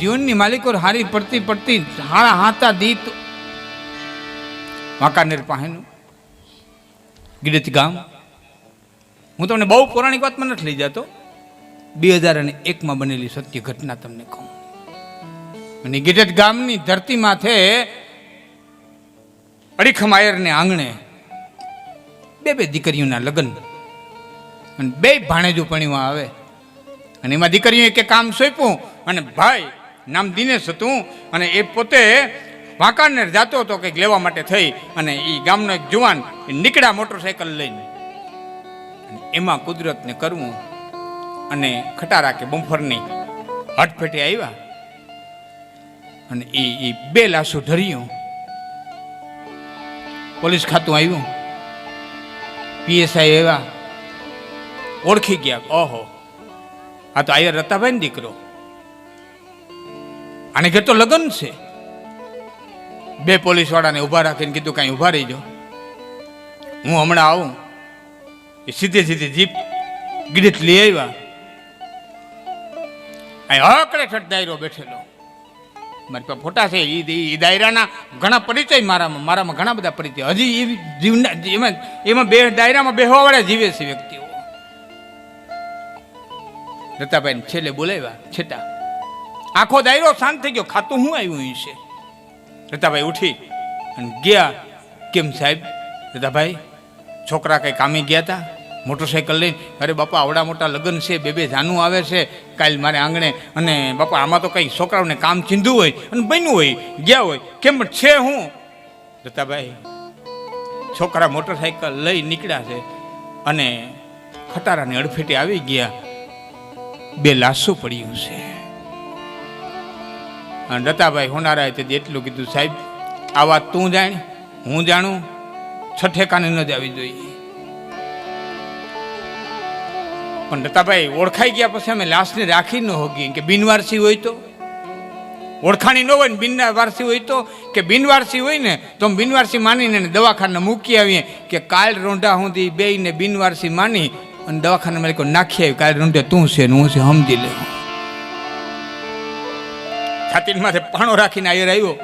જીવનની માલિકો હારી પડતી પડતી હારા હાતા દીત વાંકાનેર પાસેનું ગીડત ગામ. હું તમને બહુ પૌરાણિક વાતમાં નથી લઈ જતો. બે હજાર અને એકમાં બનેલી સત્ય ઘટના તમને કહું. અને ગીડત ગામની ધરતી માથે અડીખમ આયરને આંગણે બે બે દીકરીઓના લગ્ન અને બે ભાણેજો પણીમાં આવે. અને એમાં દીકરીઓ કે કામ સોંપ્યું અને ભાઈ નામ દિનેશ હતું અને એ પોતે વાંકાનેર જતો હતો કંઈક લેવા માટે થઈ અને એ ગામનો એક જુવાન નીકળ્યા મોટરસાયકલ લઈને. એમાં કુદરતને કરવું અને ખટારા કે બમ્ફરની હટફેટે આવ્યા. અને એ એ બે લાશો ધર્યું. પોલીસ ખાતું આવ્યું. પીએસઆઈ આવ્યા. ઓળખી ગયા. ઓહો. આ તો આયર રતાભાઈ દીકરો. આને ઘેર તો લગ્ન છે. બે પોલીસ વાળાને ઊભા રાખીને કીધું કાંઈ ઊભા રહીજો. હું હમણાં આવું, એ સીધે સીધી જીપ ગીડીત લઈ આવ્યા. અહીં હકડે છઠ દાયરો બેઠેલો. મારી પાસે ફોટા છે એ એ દાયરાના ઘણા પરિચય મારામાં મારામાં ઘણા બધા પરિચય. હજી એ જીવના એમાં એમાં બે દાયરામાં બેહવાવાળા જીવે છે વ્યક્તિઓ. રતાભાઈ છેલ્લે બોલાવ્યા, છેટા. આખો દાયરો શાંત થઈ ગયો. ખાતું હું આવ્યું છે? રતાભાઈ ઉઠી અને ગયા. કેમ સાહેબ? રતાભાઈ, છોકરા કંઈ કામે ગયા હતા મોટરસાયકલ લઈને? અરે બાપા, આવડા મોટા લગ્ન છે, બે બે જાનું આવે છે. કાલ મારે આંગણે અને બાપા, આમાં તો કંઈ છોકરાઓને કામ ચીંધું હોય અને બન્યું હોય, ગયા હોય. કેમ છે હું? રતાભાઈ, છોકરા મોટરસાયકલ લઈ નીકળ્યા છે અને ખટારાની અડફેટે આવી ગયા. બે લાશો પડ્યું છે. અને રતાભાઈ હોનારાએ તે એટલું કીધું, સાહેબ, આ વાત તું જાણ, હું જાણું, છઠ્ઠેકાને ન જ જોઈએ. પણ રતાભાઈ ઓળખાઈ ગયા પછી અમે લાશને રાખી ન હોગી કે બિનવારસી હોય તો? ઓળખાણી ન હોય ને બિનવારસી હોય તો? કે બિનવારસી હોય ને, તો બિનવારસી માનીને દવાખાને મૂકી આવીએ કે કાલ રોંઢા સુધી બેયને બિનવારસી માની અને દવાખાને મારી કોઈ નાખી આવી, કાલ રોંઢે તું છે ને હું છે, સમજી લે છાતી માથે પાણો રાખીને આવી આવ્યો.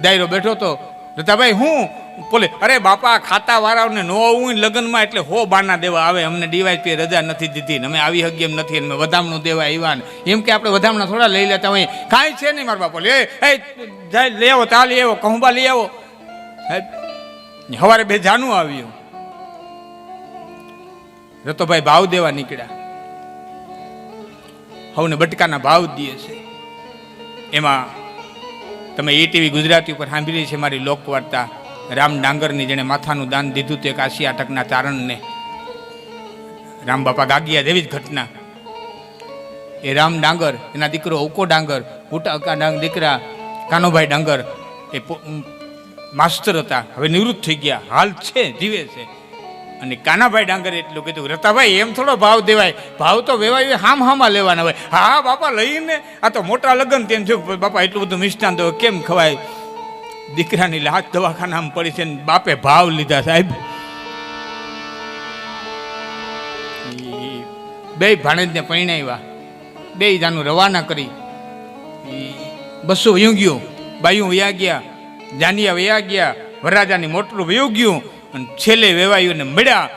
ડાયરો બેઠો તો રતાભાઈ, હું? બોલે, અરે બાપા ખાતા વાળાઓને નો આવું લગ્નમાં એટલે હો બાના દેવા આવે. અમને ડીવાયપી રજા નથી દીધી ને અમે આવી હગી એમ નથી, અમે વધામણું દેવા આવ્યા ને. એમ કે આપણે વધામણા થોડા લઈ લેતા હોય. કાંઈ છે નહીં મારા બાપા. લે એ જાય, લઈ આવો તા આવો કહુંબા લઈ આવો. હવારે બે જાનું આવ્યું. રતોભાઈ ભાવ દેવા નીકળ્યા. હવને બટકાના ભાવ દે છે. એમાં તમે એટીવી ગુજરાતી ઉપર સાંભળી છે મારી લોકવાર્તા. રામ ડાંગરની જેણે માથાનું દાન દીધું તે કાશી આટકના તારણને. રામ બાપા ગાગિયા જેવી જ ઘટના. એ રામ ડાંગર, એના દીકરો ઉકો ડાંગર ઉટા ડાંગ દીકરા, કાનોભાઈ ડાંગર, એ માસ્તર હતા. હવે નિવૃત્ત થઈ ગયા. હાલ છે, જીવે છે. અને કાનાભાઈ ડાંગરે એટલું કીધું, રતાભાઈ, એમ થોડો ભાવ દેવાય. ભાવ તો વેવાય હામ હામાં લેવાના હોય. હા, બાપા, લઈને. આ તો મોટા લગ્ન તેમ થયું. બાપા, એટલું બધું મિષ્ટાન તો કેમ ખવાય? દીકરાની લાત દવાખાનામાં પડી છે ને બાપે ભાવ લીધા, સાહેબ. બે ભાણેજને પરણાવ્યા. બે જાનું રવાના કરી. બસો વયું ગયું. બાયું વયા ગયા, જાનિયા વયા ગયા, વરરાજાની મોટરું વયું ગયું. અને છેલ્લે વેવાયુને મળ્યા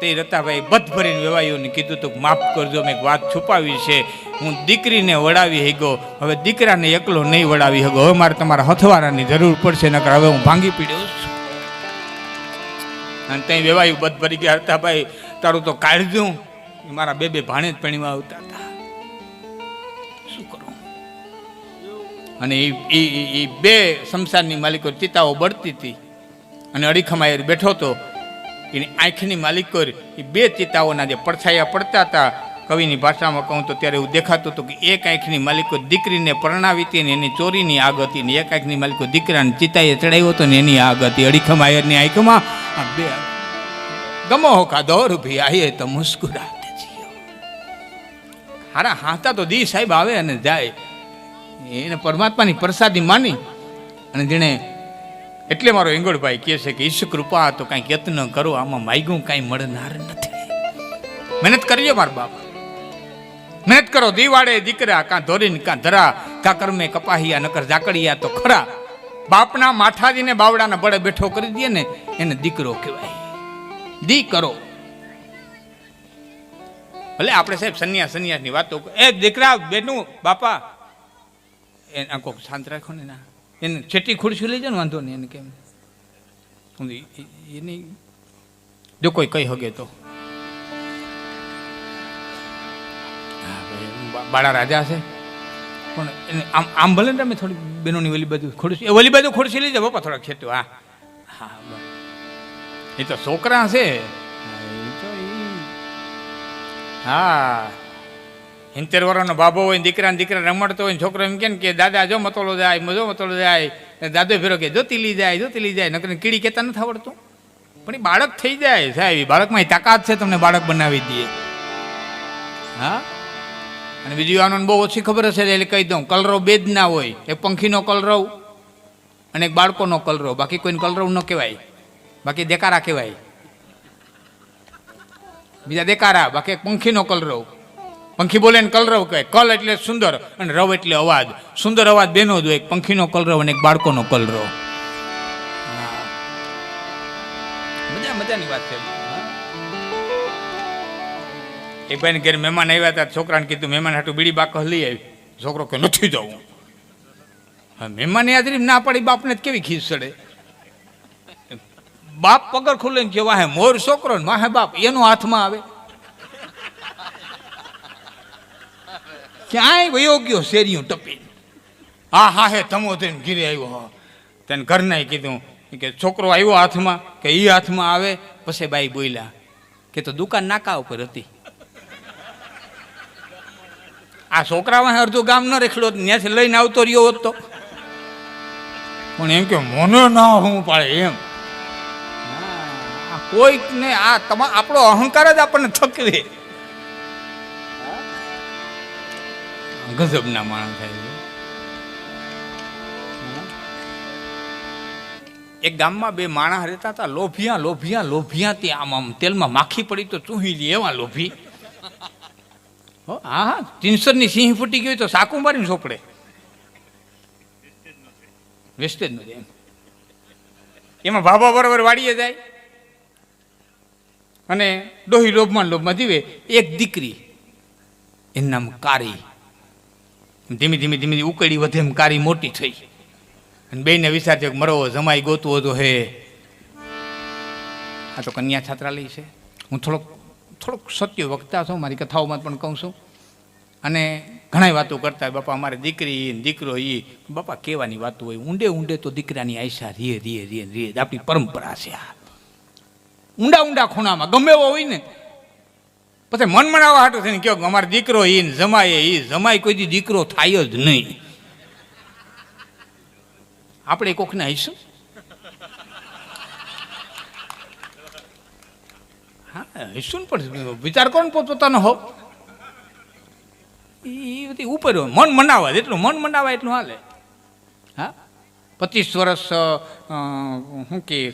તે રતાભાઈ બધ ભરીને વેવાયુને કીધું તો માફ કરજો, મેં વાત છુપાવી છે. હું દીકરીને વડાવી હગો હવે દીકરાને એકલો નહીં વડાવી હગો હવે મારે તમારા હથવારાની જરૂર પડશે, નકર હવે હું ભાંગી પીડ્યો છું. અને ત્યાં વેવાયુ બધ ભરી ગયા. રતાભાઈ, તારું તો કાઢ્યું મારા બે બે ભાણે જ પણીમાં આવતા હતા. શું કરું? અને એ બે શમશાનની માલિકો ચિતાઓ બળતી હતી. અને અડીખમાયર બેઠો હતો. એની આંખની માલિકો એ બે ચિતાઓના જે પડછાયા પડતા હતા, કવિની ભાષામાં કહું તો ત્યારે એવું દેખાતું હતું કે એક આંખની માલિકો દીકરીને પરણાવી હતી ને એની ચોરીની આગ હતી ને એક આંખની માલિકો દીકરાને ચિતાએ ચડાવ્યો હતો ને એની આગ હતી. અડીખમાયરની આંખમાં આ બે ગમો ગમો કા દોર ભી આયે તો મુસ્કુરાતે જીઓ. હારા હાથા તો દી સાહેબ આવે અને જાય. એને પરમાત્માની પ્રસાદી માની અને જેણે એટલે મારો એંગોળભાઈ કહે છે કે ઈશ કૃપા તો કાંઈક યત્ન કરો, આમાં માયગું કાંઈ મળનાર નથી. મહેનત કરીએ મારા બાપા. મહેનત કરો દીવાડે દીકરા કાં ધોરીને કાં ધરા, કાં કર્મે કપાહિયા, નકર ઝાકડિયા તો ખરા. બાપના માઠાજીને બાવડાના બળે બેઠો કરી દે ને, એને દીકરો કહેવાય. દીકરો ભલે આપણે સાહેબ સંન્યાસ, સંન્યાસની વાતો એ દીકરા, બેનું, બાપા. એ આ શાંત રાખો ને ના. એને છેટી ખુરશી લઈ જાઓ ને વાંધો નહીં, એને કેમ? એની જો કોઈ કહી હગે તો. બાળા રાજા છે. પણ એને આમ આમ ભલે ને તમે થોડી બહેનોની ઓલી બાજુ ખુરશી એ ઓલી બાજુ ખુરશી લઈ જાઓ, બાપા, થોડાક છેટું હા. હા એ તો છોકરા છે. હા. સિત્તેર વર્ષનો બાબો હોય ને દીકરા રમડતો હોય છોકરો એમ કે, દાદા, જો મતોલો જાય મજો મતોલો જાય. દાદો ફેરો કે, જોતી લઈ જાય, જોતી લઈ જાય. નકર કીડી કહેતા નથી આવડતું. પણ એ બાળક થઈ જાય સાહેબ બાળકમાં એ તાકાત છે તમને બાળક બનાવી દઈએ. હા? અને બીજું આનંદ બહુ ઓછી ખબર હશે એટલે કહી દઉં, કલરવ બે જ ના હોય. એક પંખીનો કલરવ અને એક બાળકોનો કલરવ. બાકી કોઈને કલરવ ન કહેવાય. બાકી દેકારા કહેવાય. બીજા દેકારા, બાકી એક પંખીનો કલરવ. પંખી બોલે ને કલરવ કહે કલ એટલે સુંદર અને રવ એટલે અવાજ. સુંદર અવાજ બેનો જ હોય એક પંખીનો કલરવ અને એક બાળકોનો કલરવ. મજા મજાની વાત છે. એક ભાઈને ઘેર મહેમાન આવ્યા હતા છોકરાને કીધું મહેમાન હાટું બીડી બાકસ લઈ આવી. છોકરો કે નથી જવું. હા મહેમાન હાજરી ના પાડી બાપને જ કેવી ખીસ ચડે. બાપ પગર ખુલે ને કે વાહે મોર છોકરો ને વાહે બાપ. એનો હાથમાં આવે. ક્યાંય વયો ગયો શેરીયું ટપી. હા હા, હે, તમો થઈને ઘીરે આવ્યો તેને ઘરનાએ કીધું કે છોકરો આવ્યો હાથમાં, કે એ હાથમાં આવે, પછી બાઈ બોલ્યા કે તો દુકાન નાકા ઉપર હતી. આ છોકરામાં અડધું ગામ ન રેખડો ત્યાંથી લઈને આવતો રહ્યો હોત તો. પણ એમ કે મને ના હું પાડે એમ. કોઈકને આ તમા, આપણો અહંકાર જ આપણને થકવે. ગજબના માણસ થાય છે. એક ગામમાં બે માણસ રહેતા હતા લોભિયા લોભિયા લોભિયા તે આમ આમ તેલમાં માખી પડી તો ચૂહી લે એવા લોભી. હો, હા તિનસરની સિંહ ફૂટી ગઈ તો સાકું મારીને સોપડે. વેસ્ટેજ નથી એમ. એમાં ભાભા બરોબર વાડીએ જાય અને ડોહી લોભમાં લોભમાં જીવે. એક દીકરી એનું નામ કારી. ધીમે ધીમે ધીમે ઉકળી વધે એમ કારી મોટી થઈ. અને બેને વિચાર છે કે મરવો જમાઈ ગોતવો તો હે. આ તો કન્યા છાત્રાલય છે. હું થોડોક થોડોક સત્ય વક્તા છું, મારી કથાઓમાં પણ કહું છું. અને ઘણા વાતો કરતા હોય, બાપા અમારે દીકરી દીકરો એ બાપા કહેવાની વાતો હોય, ઊંડે ઊંડે તો દીકરાની આયશા રીએ રીએ રીએ રીએ. આપણી પરંપરા છે આ. ઊંડા ઊંડા ખૂણામાં, ગમે એવો હોય ને પછી મન મનાવા હાટું થઈને કહો અમારો દીકરો ઈ જમાય એ જમાય કોઈ દીકરો થાય જ નહીં. આપણે કોકને આવીશું હા ને પણ વિચાર કરો ને પોતપોતાનો હો? એ બધી ઉપર મન મનાવા એટલું મન મનાવા એટલું હાલે. હા? પચીસ વર્ષ શું કે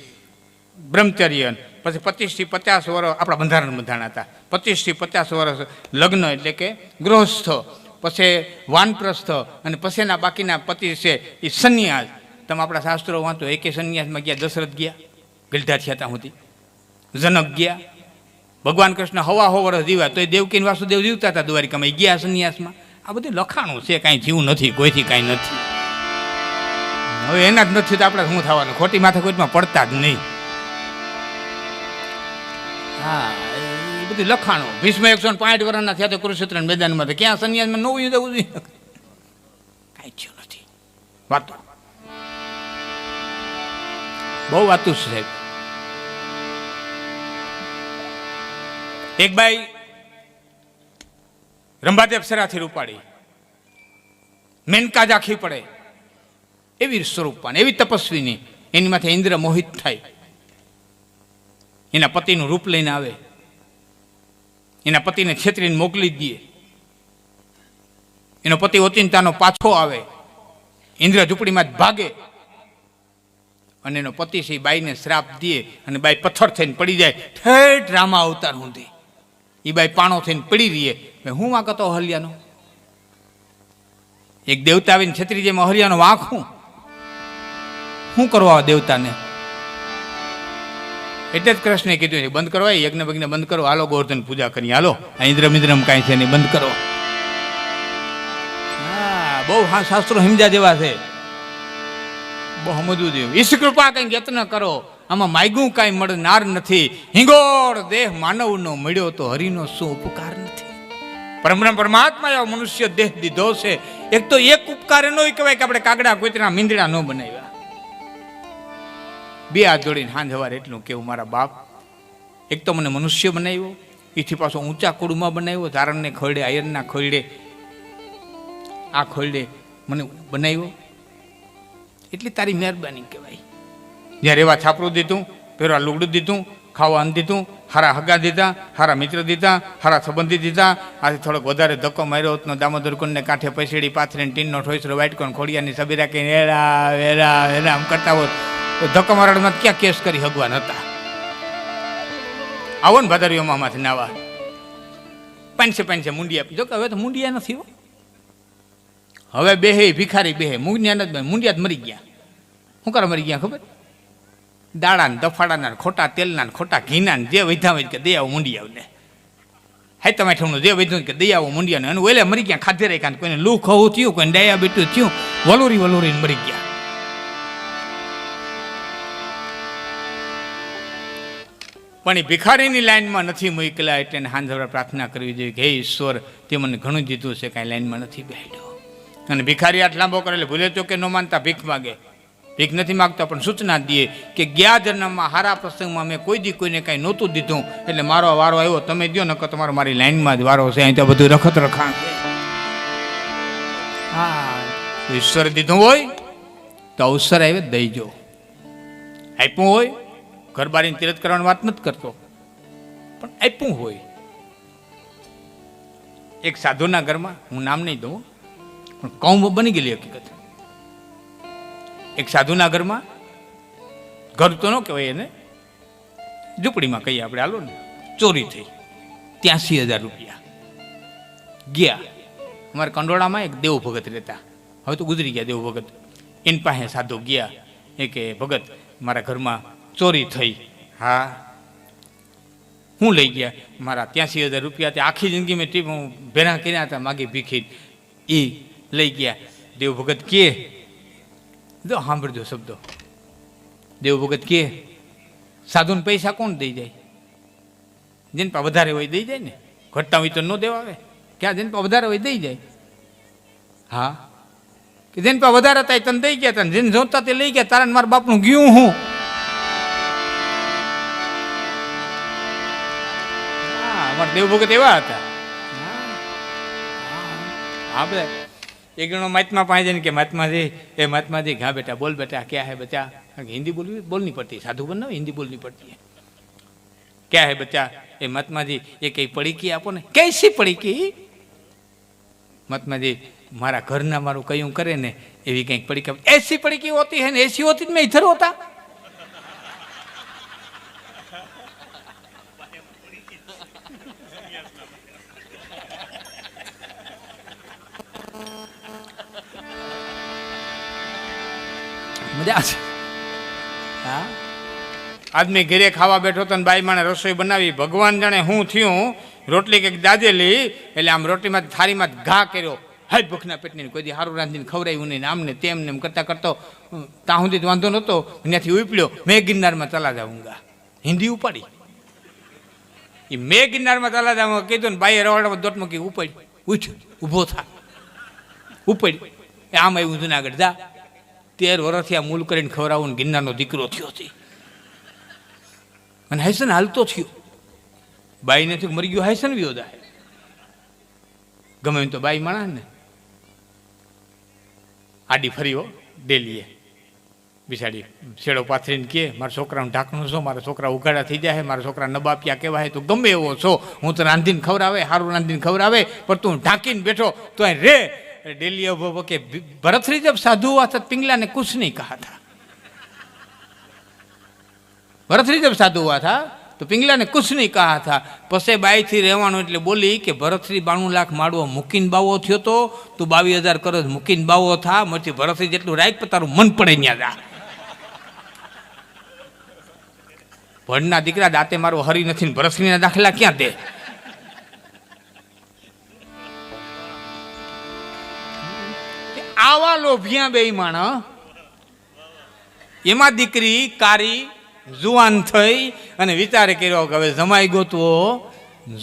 બ્રહ્મચર્ય પછી પચીસથી પચાસ વર્ષ આપણા બંધારણ બંધારણ હતા. પચીસથી પચાસ વર્ષ લગ્ન એટલે કે ગૃહસ્થ, પછી વાનપ્રસ્થ અને પછીના બાકીના પતિ છે એ સંન્યાસ. તમે આપણા શાસ્ત્રો વાંચો, એકે સંન્યાસમાં ગયા, દશરથ ગયા, ગલઢા થયા ત્યાં સુધી. જનક ગયા. ભગવાન કૃષ્ણ હવા હો વર્ષ જીવ્યા તો એ દેવકી વાસુદેવ જીવતા હતા દ્વારિકામાં. એ ગયા સંન્યાસમાં. આ બધું લખાણું છે, કાંઈ જીવ નથી, કોઈથી કાંઈ નથી. હવે એના જ નથી તો આપણે શું થવાનું? ખોટી માથે કોઈમાં પડતા જ નહીં. હા, એ બધું લખાણો. ભીષ્મ એકસો ને પાંઠ વર્ષના થયા તો કુરુક્ષેત્ર મેદાનમાં. ક્યાં સંન્યાસમાં નવું યુદ્ધ જોઈએ? કાંઈ થયું નથી. વાતો. બહુ વાતું સાહેબ. એક ભાઈ રંભાદેવ સરાથી રૂપાડી મેનકા આખી પડે. એવી સ્વરૂપવાન એવી તપસ્વીની. એની માથે ઇન્દ્ર મોહિત થાય. એના પતિનું રૂપ લઈને આવે. એના પતિને છેતરીને મોકલી જ દે. એનો પતિ ઓચિંતાનો પાછો આવે. ઇન્દ્ર ઝૂંપડીમાં જ ભાગે. અને એનો પતિ શ્રી બાઈને શ્રાપ દે અને બાઈ પથ્થર થઈને પડી જાય. ઠેઠ રામા અવતાર સુધી. એ બાઈ પાણો થઈને પડી રહીએ. હું વાંક હતો હલિયાનો એક દેવતા આવીને છત્રી જેમ હરિયાનો વાંક. હું શું કરવા દેવતાને? એટલે જ કૃષ્ણે કીધું બંધ કરો યજ્ઞ બજ્ઞ બંધ કરો, હાલો ગોવર્ધન પૂજા કરી, હાલો. ઇન્દ્રમ ઇન્દ્રમ કાંઈ છે નહીં, બંધ કરો. બહુ હા શાસ્ત્રો સમજ્યા જેવા છે. બહુ સમજવું જોઈએ. ઈશ કૃપા કંઈક યત્ન કરો. આમાં માયગું કાંઈ મળનાર નથી. હિંગોળ દેહ માનવનો મળ્યો તો હરિનો શું ઉપકાર નથી? પરમ પરમાત્મા એવો મનુષ્ય દેહ દીધો છે. એક તો એક ઉપકાર એનો કહેવાય કે આપણે કાગડા, કૂતરા, મીંદડા ન બનાવ્યા. બે હાથ જોડીને હાંજ હવાર એટલું કેવું મારા બાપ. એક તો મને મનુષ્ય બનાવ્યો, એથી પાછો ઊંચા કુળમાં બનાવ્યો, ધારણને ખરડે, આયરના ખરડે. આ ખરડે મને બનાવ્યો. એટલી તારી મહેરબાની કહેવાય. જ્યારે એવા છાપરું દીધું, પહેરવા લુગડું દીધું, ખાવા અન્ન દીધું, હારા હગા દીધા, હારા મિત્ર દીધા, હારા સંબંધી દીધા, આથી થોડોક વધારે ધક્કો માર્યો હતો દામોદર કુંડને કાંઠે પૈસેડી પાથરીને ટીનનો ઠોઈસરો વાઇટ કોણ ખોડિયાની સબીરા કહીને એરા વેરા વેરા આમ કરતા હોત. તો ધક્કો મારવામાં ક્યાં કેસ કરી હગવાન હતા? આવો ને ભાદરીઓમાં માંથી નાવા. પાંચસે પાંચસે મુંડિયા આપી. જો કે હવે તો મુંડિયા નથી હો. હવે બેહે ભિખારી બેહે મુંડિયા નથી મુંડિયા જ મરી ગયા. શું કરે મરી ગયા ખબર? દાડા ને દફાડાના ખોટા તેલના ખોટા ઘીના જે વૈધા હોય કે દઈ આવો મુંડિયાને હે તમે ઠમનું જે વૈધું કે દઈ આવો મુંડિયાને અને ઓલે મરી ગયા, ખાધે કાન કોઈને લૂ ખવું થયું, કોઈને ડાયાબિટીસ થયું. વલોરી વલોરીને મરી ગયા. પણ એ ભિખારીની લાઈનમાં નથી મૂકેલા એટલે એને હાંજવરા પ્રાર્થના કરવી જોઈએ કે, હે ઈશ્વર, તે મને ઘણું દીધું છે, કાંઈ લાઈનમાં નથી બેઠો. અને ભિખારી આટ લાંબો કરે એટલે ભૂલે તો કે ન માનતા, ભીખ માગે. ભીખ નથી માગતા, પણ સૂચના દઈએ કે ગયા જન્મમાં હારા પ્રસંગમાં મેં કોઈ દી કોઈને કાંઈ નહોતું દીધું. એટલે મારો વારો આવ્યો, તમે દો નકર તમારો મારી લાઈનમાં જ વારો છે. અહીં તો બધું રખત રખાણ હા, ઈશ્વર દીધું હોય, તો અવસર આવે દઈજો આપ્યું હોય ઘર બારીને તિરત કરવાની વાત નથી કરતો. પણ આપ્યું હોય. એક સાધુના ઘરમાં હું નામ નહીં દઉં, પણ કૌમ બની ગયેલી હકીકત. એક સાધુના ઘરમાં ઘર તો ન કહેવાય એને, ઝૂંપડીમાં કહીએ આપણે, હાલો ને, ચોરી થઈ, ત્યાંસી હજાર રૂપિયા. ગયા. અમારા કંડોળામાં એક દેવ ભગત રહેતા. હવે તો ગુજરી ગયા દેવ ભગત. એની પાસે સાધુ ગયા. એ કે ભગત, મારા ઘરમાં ચોરી થઈ. હા. હું લઈ ગયા. મારા ત્યાંસી હજાર રૂપિયા તે આખી જિંદગી મેં ટીપ ભેરા કર્યા હતા માગી ભીખી. એ લઈ ગયા. દેવ ભગત કે જો સાંભળજો શબ્દો. દેવ ભગત કે સાધુને પૈસા કોણ દઈ જાય? જેને પા વધારે હોય દઈ જાય ને? ઘટતા હોય તો ન દેવા આવે ક્યાં જેને પા વધારે હોય દઈ જાય? હા? કે જેને પા વધારે હતા તને દઈ ગયા તને જેને જોતા તે લઈ ગયા તારા મારા બાપનું ગયું હું. પણ દેવભગત એવા હતા. હા બધા. એક જણો મહાત્મા પાસે કે મહાત્માજી એ મહાત્માજી હા બેટા, બોલ બેટા, ક્યાં હે બચ્ચા હિન્દી બોલવી? બોલની પડતી. સાધુ બન હિન્દી બોલની પડતી. ક્યાં હે બચ્ચા એ મહાત્માજી એ કઈ પડીકી આપો ને. કેસી પડીકી? મહાત્માજી મારા ઘરના મારું કયું કરે ને, એવી કંઈક પડીકી એસી પડીકી હોતી હે ને, એસી હોતી મેં ઇધર હોતા. મજા છે. હા? આદમી ઘરે ખાવા બેઠો તો બાઈ માણે રસોઈ બનાવી. ભગવાન જાણે હું થયું, રોટલી કંઈક દાજેલી, એટલે આમ રોટલીમાં થાળીમાં ઘા કર્યો. હાય, ભૂખના પેટની કોઈ સારું રાંધીને ખવડાવ્યું નહીં આમને તેમ ને એમ કરતા કરતો ત્યાં સુધી વાંધો નહોતો. ત્યાંથી ઉપડ્યો. મેં ગિરનારમાં ચલા જાઉંગા હિન્દી ઉપાડી. એ મેં ગિરનારમાં ચલા જાઉં કીધું ને બાઈએ રવાડામાં દોટ મૂકી ઉપાડી. ઉઠ ઊભો થા. ઉપાડી. એ આમ આવ્યું જુનાગઢ. જા. તેર વર્ષથી આ મૂલ કરીને ખવડાવું ને ગિરનારનો દીકરો થયો છે. અને હૈસન હાલતો થયો. બાઈને થયું મરી ગયો હૈસન વિયો દાય ગમે તો બાઈ માણસ ને. આડી ફરીઓ ડેલીએ. બિસાડી શેડો પાથરીને કે, મારા છોકરાનું ઢાંકણું છો, મારા છોકરા ઉઘાડા થઈ જાય મારા છોકરા નબાપિયા કહેવાય તો ગમે એવો છો. હું તો રાંધીને ખવડાવે સારું રાંધીને ખવડાવે, પણ તું ઢાંકીને બેઠો, તો રે. डेली अब वो के भरतरी जब साधु हुआ था पिंगला ने कुछ नहीं कहा था भरतरी जब साधु हुआ था તો પિંગલાને કુછ નહીં કહા થા પસે બાઈથી રહેવાનું એટલે બોલી કે ભરતશ્રી બાણું લાખ માડવો મૂકીને બાવો થયો તો તું બાવીસ હજાર કરો મૂકીને બાવો થા મથી ભરતશ્રી જેટલું રાખ પણ તારું મન પડે ત્યાં જા ભણના દીકરા દાંતે મારો હરી નથી ને ભરતશ્રીના દાખલા ક્યાં દે આવા લોભિયા બે માણ એમાં દીકરી કારી જુવાન થઈ અને વિચાર કર્યો કે હવે જમાઈ ગોતવો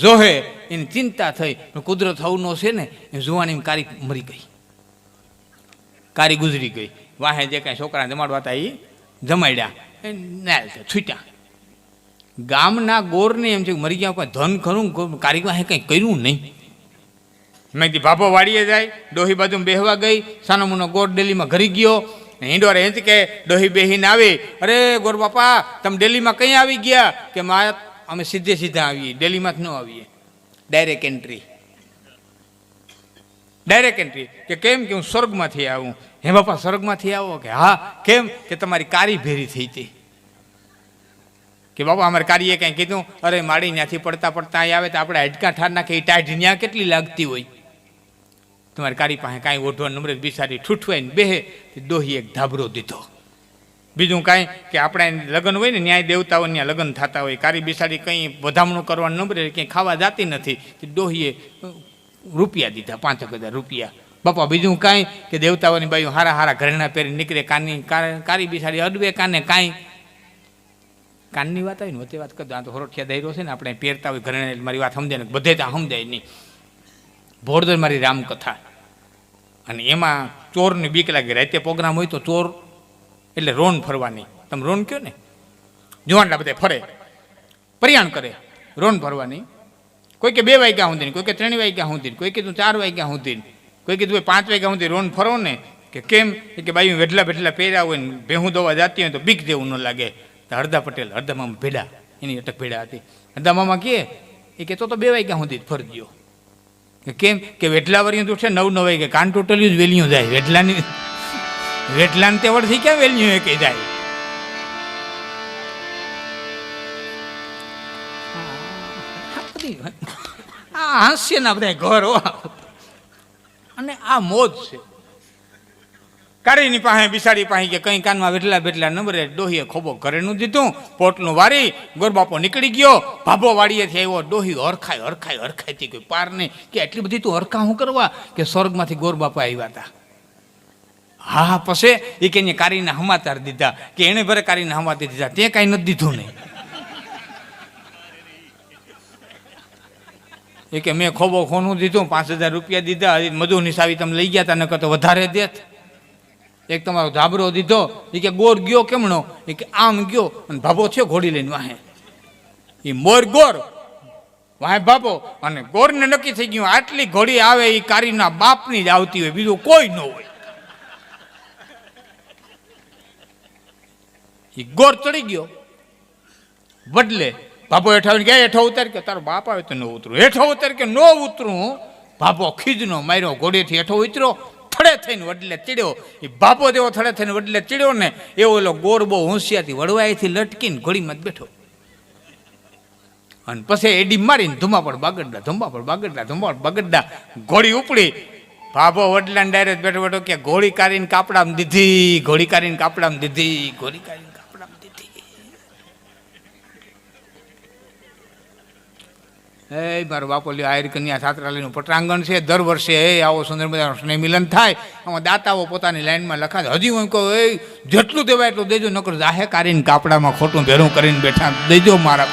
જોહે, એની ચિંતા થઈ. કુદરત હવનો છે ને, એ જુવાની કારી મરી ગઈ. કારી ગુજરી ગઈ. વાહે જે કાંઈ છોકરા જમાડવા હતા એ જમાડ્યા છે, છૂટ્યા. ગામના ગોરને એમ છે મરી ગયા કોઈ ધન ખરું કારી વાહે કંઈ કર્યું નહીં. મેં કીધી ભાભો વાડીએ જાય, ડોહી બાજુ બેહવા ગઈ સાનો મુનો ગોર ડેલીમાં ઘરી ગયો. હિંડોરે એમ કે ડોહી બેહીને આવી, અરે ગોર બાપા, તમે ડેલીમાં કંઈ આવી ગયા? કે મા, અમે સીધે સીધા આવીએ, ડેલીમાં જ ન આવીએ. ડાયરેક્ટ એન્ટ્રી ડાયરેક્ટ એન્ટ્રી કે કેમ કે હું સ્વર્ગમાંથી આવું? હે બાપા, સ્વર્ગમાંથી આવો? કે, હા. કેમ? કે તમારી કારી ભેરી થઈ હતી. કે બાપા, અમારે કારીએ કંઈ કીધું? અરે માડી ત્યાંથી પડતા પડતા અહીં આવે તો આપણે હેડકા ઠાર નાખે, એ ટાઈટ ત્યાં કેટલી લાગતી હોય? તમારી કારી પાસે કાંઈ ઓઢવા નમરે બિસારી ઠૂઠવાઈને બેહે, તે દોહી એક ધાબરો દીધો. બીજું કાંઈ કે આપણે લગ્ન હોય ને, ન્યાય દેવતાઓ ત્યાં લગ્ન થતા હોય. કારી બિસાડી કંઈ વધામણું કરવાનું નંબરે ક્યાંય ખાવા જાતી નથી. તે ડોહીએ રૂપિયા દીધા પાંચેક હજાર રૂપિયા. બાપા, બીજું કાંઈ કે દેવતાઓની બાજુ હારા હારા ઘરેણા પહેરી નીકળે કાની કારી બિસાડી અડવે કાને કાંઈ. કાનની વાત આવી ને વચ્ચે વાત કરતો આ તો હરોઠિયા દહેરો છે ને, આપણે પહેરતા હોય ઘરેણા મારી વાત સમજાય ને, બધે ત્યાં સમજાય નહીં. ભોરદર મારી રામકથા. અને એમાં ચોરની બીક લાગે. રાતે પ્રોગ્રામ હોય તો ચોર, એટલે રોન ફરવાની તમે રોન કહો ને? જુવાનલા બધે ફરે. પરિયાણ કરે. રોન ફરવાની કોઈ કે બે વાગ્યા સુધી કોઈ કે ત્રણ વાગ્યા સુધી કોઈ કીધું ચાર વાગ્યા સુધી કોઈ કીધું પાંચ વાગ્યા સુધી રોન ફરો ને, કે કેમ? કે બાઈ વેઢલા વેઢલા પહેર્યા હોય ને, ભેહું દવા જાતી હોય તો બીક જેવું ન લાગે. તો હરદા પટેલ અડધા મામા ભેડા એની અટક ભેડા હતી. અડધા મામા કહે, એ કહેતો તો બે વાગ્યા સુધી ફરજો કેમ? કે વેટલા વરિયું તો છે નવ નવાઈ કે કાન ટોટલી જ વેલ્યું જાય. વેટલાની વેટલાને તેવડથી ક્યાં વેલ્યું એ કે જાય? આ હાસ્યના બધા ઘર. અને આ મોજ છે. કારીની પાસે બિસાડી પાસે કે કઈ કાનમાં વેટલા બેટલા નંબરે ડોહીએ ખોબો ઘરેનું દીધું પોટનું વારી, ગોરબાપો નીકળી ગયો, ભાભો વાડીએથી આવ્યો, ડોહી હરખાય હરખાય હરખાયથી કોઈ પાર નહીં. કે એટલી બધી તું હરખા હું કરવા? કે સ્વર્ગમાંથી ગોરબાપા આવ્યા હતા હા હા પછી એ કે એને કારીને હમાતાર દીધા. કે એણે ભરે કારીને હમાતી દીધા. તે કાંઈ નથી દીધું નહીં. એ કે મેં ખોબો ખોનું દીધું, પાંચ હજાર રૂપિયા દીધા. મજૂર નિસાવી તમે લઈ ગયા હતા નકર તો વધારે દેત. એક તમારો ધાબરો દીધો એ કે ગોર ગયો કેમણો? એ કે આમ ગયો, અને ભાભો થયો ઘોડી લઈને વાહે. એ મોર ગોર. વાહે ભાભો, અને ગોરને નક્કી થઈ ગયું, આટલી ઘોડી આવે એ કારીના બાપની જ આવતી હોય, બીજું કોઈ ન હોય. એ ગોર ચડી ગયો. બદલે ભાભો હેઠા આવીને ગયા હેઠો ઉતાર. કે, તારો બાપ આવે તો ન ઉતરું. હેઠો ઉતાર કે ન ઉતરું, ભાભો ખીજનો માર્યો ઘોડેથી હેઠો ઉતર્યો થડે થઈને વડલે ચીડ્યો. એ બાપો જેવો થડે થઈને વડલે ચીડ્યો ને એવો એલો ગોરબો બહુ હોશિયારથી વડવાઈથી લટકીને ઘોડીમાં જ બેઠો. અને પછી એડી મારીને ધુમાપડ બાગડડા ધુમાપડ બાગડડા ધુમાપડ બાગડડા ઘોડી ઉપડી. ભાભો વડલાને ડાયરેક્ટ બેઠો બેઠો કે ઘોડી કાઢીને કાપડામાં દીધી, ઘોડી કાઢીને કાપડામાં દીધી, ઘોડી કાઢીને કાપડામાં દીધી એ, મારો બાપો લ્યો આયર કન્યા છાત્રાલયનું પટાંગણ છે, દર વર્ષે, એ, આવો સુંદર મજાનો સ્નેહ મિલન થાય. આમાં દાતાઓ પોતાની લાઈનમાં લખાશે હજી હું કહું, એ, જેટલું દેવાય એટલું દેજો, નકર જાહે કાઢીને કાપડામાં ખોટું ભેરું કરીને બેઠા, દેજો મારા